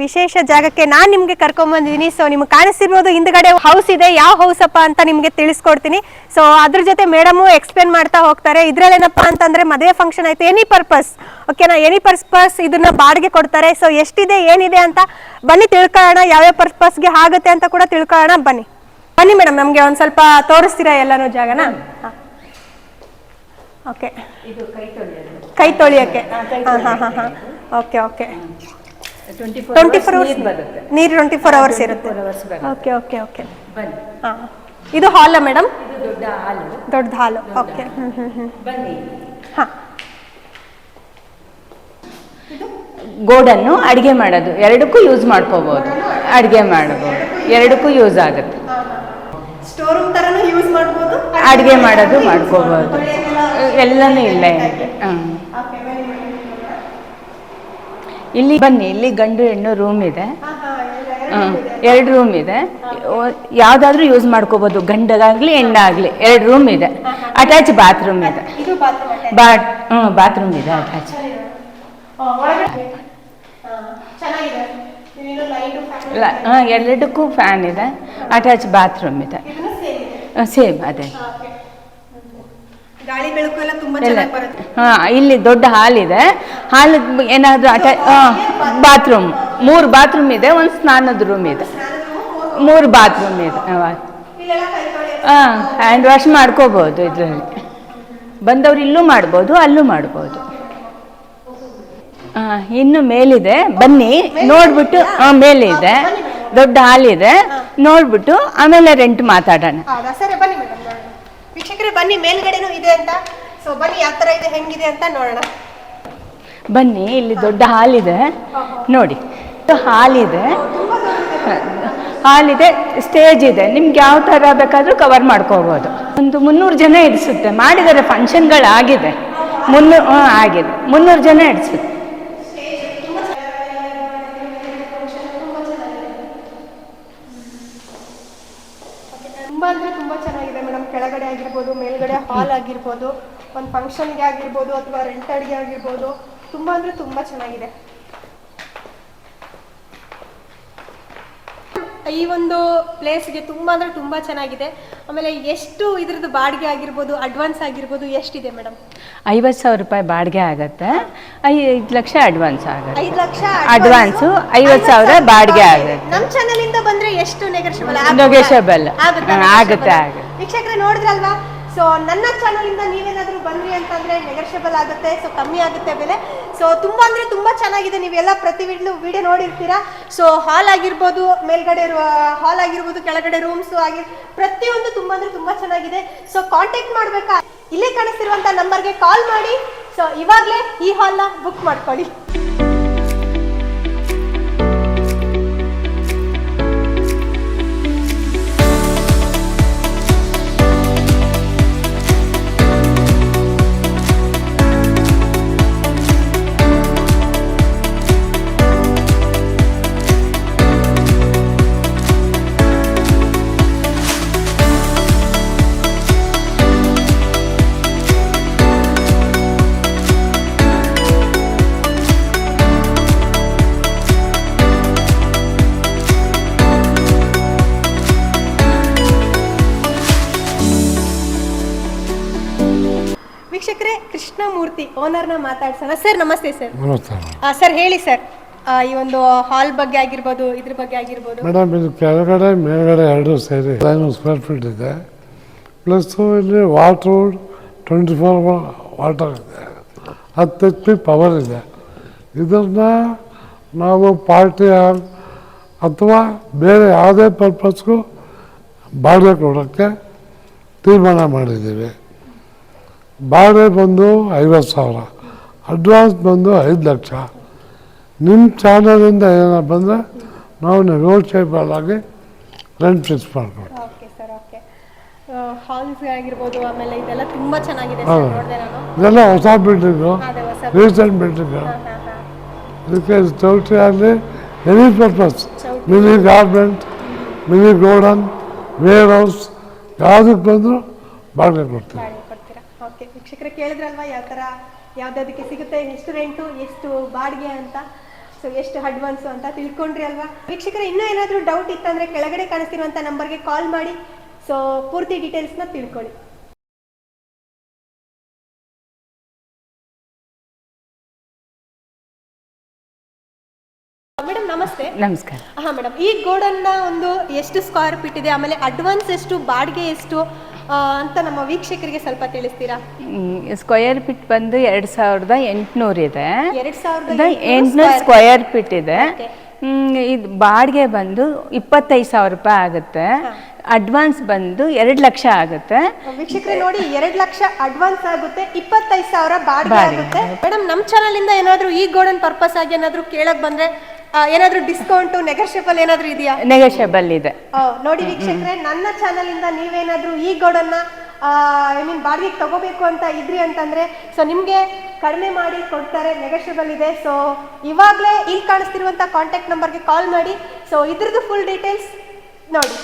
ವಿಶೇಷ ಜಾಗಕ್ಕೆ ನಾನ್ ನಿಮ್ಗೆ ಕರ್ಕೊಂಡ್ ಬಂದಿದ್ದೀನಿ ಸೊ ನಿಮ್ಗೆ ಕಾಣಿಸಿರ್ಬೋದು ಹಿಂದ್ಗಡೆ ಹೌಸ್ ಇದೆ. ಯಾವ ಹೌಸ್ ಅಪ್ಪ ಅಂತ ನಿಮ್ಗೆ ತಿಳಿಸ್ಕೊಡ್ತೀನಿ. ಸೊ ಅದ್ರ ಜೊತೆ ಮೇಡಮ್ ಎಕ್ಸ್ಪ್ಲೇನ್ ಮಾಡ್ತಾ ಹೋಗ್ತಾರೆ. ಇದ್ರಲ್ಲೇನಪ್ಪ ಅಂತಂದ್ರೆ ಮದುವೆ ಫಂಕ್ಷನ್ ಆಯ್ತು. ಎನಿ ಪರ್ಪಸ್ ಓಕೆನಾ ಎನಿ ಪರ್ಪಸ್ ಇದನ್ನ ಬಾಡಿಗೆ ಕೊಡ್ತಾರೆ. ಸೊ ಎಷ್ಟಿದೆ ಏನಿದೆ ಅಂತ ಬನ್ನಿ ತಿಳ್ಕೊಳ್ಳೋಣ. ಯಾವ್ಯಾವ ಪರ್ಪಸ್ಗೆ ಆಗುತ್ತೆ ಅಂತ ಕೂಡ ತಿಳ್ಕೊಳ್ಳೋಣ. ಬನ್ನಿ. ಬನ್ನಿ ಮೇಡಮ್ ನಮ್ಗೆ ಒಂದ್ ಸ್ವಲ್ಪ ತೋರಿಸ್ತೀರಾ ಎಲ್ಲಾನು ಜಾಗನ? ಓಕೆ ಕೈ ತೊಳಿಯಕ್ಕೆ ಹಾ ಹಾ ಹಾ ಹಾ okay okay twenty four hours ಬರುತ್ತೆ. ನೀರು ಟ್ವೆಂಟಿ ಫೋರ್ ಅವರ್ಸ್ ಇರುತ್ತೆ. 24 hours ಬರುತ್ತೆ. ಓಕೆ ಓಕೆ ಓಕೆ ಬನ್ನಿ. ಹಾಂ. ಇದು ಹಾಲ ಮೇಡಮ್? ಇದು ದೊಡ್ಡ ಹಾಲು. ದೊಡ್ಡ ಹಾಲು. ಓಕೆ ಹ್ಞೂ ಹ್ಞೂ ಹ್ಞೂ ಬನ್ನಿ. ಹಾಂ. ಗೋಡನ್ನು ಅಡಿಗೆ ಮಾಡೋದು. ಎರಡಕ್ಕೂ ಯೂಸ್ ಮಾಡ್ಕೋಬಹುದು ಅಡಿಗೆ ಮಾಡಬಹುದು ಎರಡಕ್ಕೂ ಯೂಸ್ ಆಗುತ್ತೆ. ಸ್ಟೋರ್ ರೂಮ್ ಥರನೂ ಯೂಸ್ ಮಾಡ್ಬೋದು? ಅಡಿಗೆ ಮಾಡೋದು ಮಾಡ್ಕೋಬಹುದು ಎಲ್ಲನೂ ಇಲ್ಲ ಇದಕ್ಕೆ. ಇಲ್ಲಿ ಬನ್ನಿ ಇಲ್ಲಿ ಗಂಡು ಹೆಣ್ಣು ರೂಮ್ ಇದೆ. ಎರಡು ರೂಮ್ ಇದೆ. ಯಾವ್ದಾದ್ರು ಯೂಸ್ ಮಾಡ್ಕೋಬಹುದು ಗಂಡಗಾಗ್ಲಿ ಹೆಣ್ಣಾಗ್ಲಿ ಎರಡು ರೂಮ್ ಇದೆ. ಅಟ್ಯಾಚ್ ಬಾತ್ರೂಮ್ ಇದೆ. ಇದು ಬಾತ್ರೂಮ್ ಬಾತ್ ಹ್ಮ್ ಬಾತ್ರೂಮ್ ಇದೆ ಅಟ್ಯಾಚ್ ಎರಡಕ್ಕೂ ಫ್ಯಾನ್ ಇದೆ. ಅಟ್ಯಾಚ್ ಬಾತ್ರೂಮ್ ಇದೆ. ಸೇಮ್ ಅದೇ. ಗಾಳಿ ಬೆಳಕು ಎಲ್ಲ ತುಂಬಾ ಚೆನ್ನಾಗಿ ಬರುತ್ತೆ. ಹಾಂ ಇಲ್ಲಿ ದೊಡ್ಡ ಹಾಲ್ ಇದೆ. ಹಾಲ್ ಏನಾದರೂ ಬಾತ್ರೂಮ್. ಮೂರು ಬಾತ್ರೂಮ್ ಇದೆ ಒಂದು ಸ್ನಾನದ ರೂಮ್ ಇದೆ. ಮೂರು ಬಾತ್ರೂಮ್. ಇದೆ. ಹಾಂ. ಹ್ಯಾಂಡ್ ವಾಶ್ ಮಾಡ್ಕೋಬಹುದು ಇದರಲ್ಲಿ. ಬಂದವ್ರು ಇಲ್ಲೂ ಮಾಡ್ಬೋದು ಅಲ್ಲೂ ಮಾಡ್ಬೋದು. ಹಾಂ ಇನ್ನು ಮೇಲಿದೆ. ಬನ್ನಿ ನೋಡ್ಬಿಟ್ಟು ಹಾಂ ಮೇಲಿದೆ. ದೊಡ್ಡ ಹಾಲಿದೆ ನೋಡ್ಬಿಟ್ಟು ಆಮೇಲೆ ರೆಂಟ್ ಮಾತಾಡೋಣ. ವೀಕ್ಷಕರೇ, ಬನ್ನಿ, ಮೇಲ್ಗಡೆನೂ ಇದೆ ಅಂತ. ಸೊ ಬನ್ನಿ, ಯಾವ ಥರ ಇದೆ, ಹೆಂಗಿದೆ ಅಂತ ನೋಡೋಣ. ಬನ್ನಿ, ಇಲ್ಲಿ ದೊಡ್ಡ ಹಾಲಿದೆ. ನೋಡಿ ಹಾಲಿದೆ. ಹಾಲಿದೆ ಸ್ಟೇಜ್ ಇದೆ. ನಿಮ್ಗೆ ಯಾವ ಥರ ಬೇಕಾದರೂ ಕವರ್ ಮಾಡ್ಕೋಬೋದು. ಒಂದು ಮುನ್ನೂರು ಜನ ಇಡಿಸುತ್ತೆ ಮಾಡಿದರೆ ಫಂಕ್ಷನ್ಗಳಾಗಿದೆ ಮುನ್ನೂರು ಆಗಿದೆ. ಮುನ್ನೂರು ಜನ ಇಡಿಸುತ್ತೆ ಆಗಿರ್ಬೋದು ಒಂದು ಫಂಕ್ಷನ್ಗೆ ಆಗಿರ್ಬೋದು ಅಥವಾ ರೆಂಟ್ ಅಡಿಗೆ ಆಗಿರ್ಬೋದು ತುಂಬಾ ಅಂದ್ರೆ ತುಂಬಾ ಚೆನ್ನಾಗಿದೆ. ಈ ಒಂದು ಪ್ಲೇಸ್ಗೆ ತುಂಬಾ ಅಂದ್ರೆ ತುಂಬಾ ಚೆನ್ನಾಗಿದೆ. ಆಮೇಲೆ ಎಷ್ಟು ಇದ್ರದ್ದು ಬಾಡಿಗೆ ಆಗಿರ್ಬೋದು ಅಡ್ವಾನ್ಸ್ ಆಗಿರ್ಬೋದು ಎಷ್ಟಿದೆ ಮೇಡಮ್ ಐವತ್ತು ಸಾವಿರ ರೂಪಾಯಿ ಬಾಡಿಗೆ ಆಗುತ್ತೆ. ಐದು ಲಕ್ಷ ಅಡ್ವಾನ್ಸ್ ಆಗುತ್ತೆ. ಐದು ಲಕ್ಷ ಅಡ್ವಾನ್ಸ್ ಐವತ್ತು ಸಾವಿರ ಬಾಡಿಗೆ ಆಗುತ್ತೆ. ನಮ್ಮ ಚಾನಲ್ ಇಂದ ಬಂದ್ರೆ ಎಷ್ಟು ನೆಗೋಷಿಯಬಲ್. ಹಾ, ಆಗುತ್ತೆ, ಆಗುತ್ತೆ. ವೀಕ್ಷಕರೇ ನೋಡಿದ್ರಲ್ವಾ? ಸೊ ನನ್ನ ಚಾನಲಿಂದ ಬನ್ರಿ ಬಂದ್ರಿ ಅಂತಂದ್ರೆ ನೆಗೋಷಿಯಬಲ್ ಆಗುತ್ತೆ ಸೊ ಕಮ್ಮಿ ಆಗುತ್ತೆ ಬೆಲೆ. ಸೊ ತುಂಬ ಅಂದರೆ ತುಂಬಾ ಚೆನ್ನಾಗಿದೆ, ನೀವೆಲ್ಲ ಪ್ರತಿ ವಿಡಿಯೋ ನೋಡಿರ್ತೀರಾ. ಸೊ ಹಾಲ್ ಆಗಿರ್ಬೋದು, ಮೇಲ್ಗಡೆ ಹಾಲ್ ಆಗಿರ್ಬೋದು, ಕೆಳಗಡೆ ರೂಮ್ಸ್ ಆಗಿ ಪ್ರತಿಯೊಂದು ತುಂಬ ಅಂದರೆ ತುಂಬಾ ಚೆನ್ನಾಗಿದೆ. ಸೊ ಕಾಂಟ್ಯಾಕ್ಟ್ ಮಾಡಬೇಕಾ? ಇಲ್ಲೇ ಕಾಣಿಸ್ತಿರುವಂತ ನಂಬರ್ಗೆ ಕಾಲ್ ಮಾಡಿ. ಸೊ ಇವಾಗಲೇ ಈ ಹಾಲ್ನ ಬುಕ್ ಮಾಡ್ಕೊಳ್ಳಿ. ಕೃಷ್ಣಮೂರ್ತಿ ಓನರ್ನ ಮಾತಾಡ್ಸೋಣ. ಸರ್ ನಮಸ್ತೆ ಸರ್ ಸರ್ ಹೇಳಿ ಸರ್ ಈ ಒಂದು ಹಾಲ್ ಬಗ್ಗೆ ಆಗಿರ್ಬೋದು ಇದ್ರ ಬಗ್ಗೆ ಆಗಿರ್ಬೋದು. ಮೇಡಮ್ ಇದು ಕೆಳಗಡೆ ಮೇಲ್ಗಡೆ ಎರಡು ಸೇರಿ ಸ್ಕ್ವೇರ್ ಫೀಟ್ ಇದೆ. ಪ್ಲಸ್ಸು ಇಲ್ಲಿ ವಾಟರ್ ಟ್ವೆಂಟಿ ಫೋರ್ ವಾಟರ್ ಇದೆ. ಹತ್ತು ಎಚ್ ಪಿ ಪವರ್ ಇದೆ. ಇದನ್ನು ನಾವು ಪಾರ್ಟಿ ಅಥವಾ ಬೇರೆ ಯಾವುದೇ ಪರ್ಪಸ್ಗೂ ಬಾಡಿಗೆ ಕೊಡೋಕ್ಕೆ ತೀರ್ಮಾನ ಮಾಡಿದ್ದೀವಿ. ಬಾಡಿಗೆ ಬಂದು ಐವತ್ತು ಸಾವಿರ ಅಡ್ವಾನ್ಸ್ ಬಂದು ಐದು ಲಕ್ಷ. ನಿಮ್ಮ ಚಾನಲಿಂದ ಏನಪ್ಪ ಬಂದರೆ ನಾವು ನೆಗೋಷಿಯೇಬಲ್ ಆಗಿ ರೆಂಟ್ ಫಿಕ್ಸ್ ಮಾಡ್ಕೊಡ್ತೀವಿ. Okay sir okay. ಹಾಲ್ಸ್ ಆಗಿರ್ಬೋದು ಆಮೇಲೆ ಇದೆಲ್ಲ ತುಂಬಾ ಚೆನ್ನಾಗಿದೆ ಹೌದು. ಸರ್ ನೋಡಿದೆ ನಾನು. ಇದೆಲ್ಲ ಹೊಸ ಬಿಲ್ಡಿಂಗು ಅದೇ ಹೊಸ ರೀಸೆಂಟ್ ಬಿಲ್ಡಿಂಗು. ಇದಕ್ಕೆ ಚೌಟ್ರಿ ಆಗಲಿ any purpose mini garment mini godown warehouse ಯಾವುದಕ್ಕೆ ಬಂದರೂ ಬಾಡಿಗೆ ಕೊಡ್ತೀವಿ. ಓಕೆ ವೀಕ್ಷಕರು ಕೇಳಿದ್ರಲ್ವಾ ಯಾವ ಥರ ಯಾವುದಕ್ಕೆ ಸಿಗುತ್ತೆ ಎಷ್ಟು ರೆಂಟು ಎಷ್ಟು ಬಾಡಿಗೆ ಅಂತ? ಸೊ ಎಷ್ಟು ಅಡ್ವಾನ್ಸು ಅಂತ ತಿಳ್ಕೊಂಡ್ರಿ ಅಲ್ವಾ? ವೀಕ್ಷಕರು ಇನ್ನೂ ಏನಾದರೂ ಡೌಟ್ ಇತ್ತಂದ್ರೆ ಕೆಳಗಡೆ ಕಾಣಿಸ್ತಿರುವಂಥ ನಂಬರ್ಗೆ ಕಾಲ್ ಮಾಡಿ. ಸೊ ಪೂರ್ತಿ ಡೀಟೇಲ್ಸ್ನ ತಿಳ್ಕೊಳ್ಳಿ. ಮೇಡಮ್ ನಮಸ್ತೆ. ನಮಸ್ಕಾರ. ಹಾ ಮೇಡಮ್ ಈ ಗೋಡನ್ನ ಒಂದು ಎಷ್ಟು ಸ್ಕ್ವೇರ್ ಫೀಟ್ ಇದೆ? ಆಮೇಲೆ ಅಡ್ವಾನ್ಸ್ ಎಷ್ಟು ಬಾಡಿಗೆ ಎಷ್ಟು? ಅಂತ ನಮ್ಮ ವೀಕ್ಷಕರಿಗೆ ಸ್ವಲ್ಪ ತಿಳಿಸ್ತೀರಾ? ಸ್ಕ್ವಯರ್ ಫೀಟ್ ಬಂದು ಎರಡು ಸಾವಿರದ ಎಂಟುನೂರು ಇದೆ. ಎರಡ್ ಸಾವಿರದ ಎಂಟುನೂರು ಸ್ಕ್ವಯರ್ ಫೀಟ್ ಇದೆ. ಇದು ಬಾಡಿಗೆ ಬಂದು ಇಪ್ಪತ್ತೈದು ಸಾವಿರ ರೂಪಾಯಿ ಆಗುತ್ತೆ. ಅಡ್ವಾನ್ಸ್ ಬಂದು ಎರಡು ಲಕ್ಷ ಆಗುತ್ತೆ. ವೀಕ್ಷಕರೇ ನೋಡಿ ಎರಡು ಲಕ್ಷ ಅಡ್ವಾನ್ಸ್ ಆಗುತ್ತೆ ಇಪ್ಪತ್ತೈದು ಸಾವಿರ ಬಾಡಿಗೆ. ಆಗುತ್ತೆ. ಮೇಡಮ್ ನಮ್ಮ ಚಾನಲ್ ಇಂದ ಏನಾದರೂ ಈ ಗೋಡನ್ ಪರ್ಪಸ್ ಆಗಿ ಏನಾದರೂ ಕೇಳಕ್ ಬಂದ್ರೆ ಏನಾದ್ರು ಡಿಸ್ಕೌಂಟ್ ನೆಗೋಷಿಯಬಲ್ ಏನಾದ್ರೂ ಇದೆಯಾ? ನೆಗೋಷಿಯಬಲ್ ಇದೆ. ನೋಡಿ ವೀಕ್ಷಕರೇ ನನ್ನ ಚಾನಲ್ ಇಂದ ನೀವೇನಾದ್ರೂ ಈ ಗೋಡನ್ನ ಐ ಮೀನ್ ಬಾಡಿಗೆ ತಗೋಬೇಕು ಅಂತ ಇದ್ರಿ ಅಂತಂದ್ರೆ ಸೊ ನಿಮಗೆ ಕಡಿಮೆ ಮಾಡಿ ಕೊಡ್ತಾರೆ ನೆಗೋಷಿಯಬಲ್ ಇದೆ. ಸೊ ಇವಾಗಲೇ ಇಲ್ಲಿ ಕಾಣಿಸ್ತಿರುವಂಥ ಕಾಂಟ್ಯಾಕ್ಟ್ ನಂಬರ್ಗೆ ಕಾಲ್ ಮಾಡಿ. ಸೊ ಇದ್ರದ್ದು ಫುಲ್ ಡೀಟೇಲ್ಸ್ ನೋಡಿ.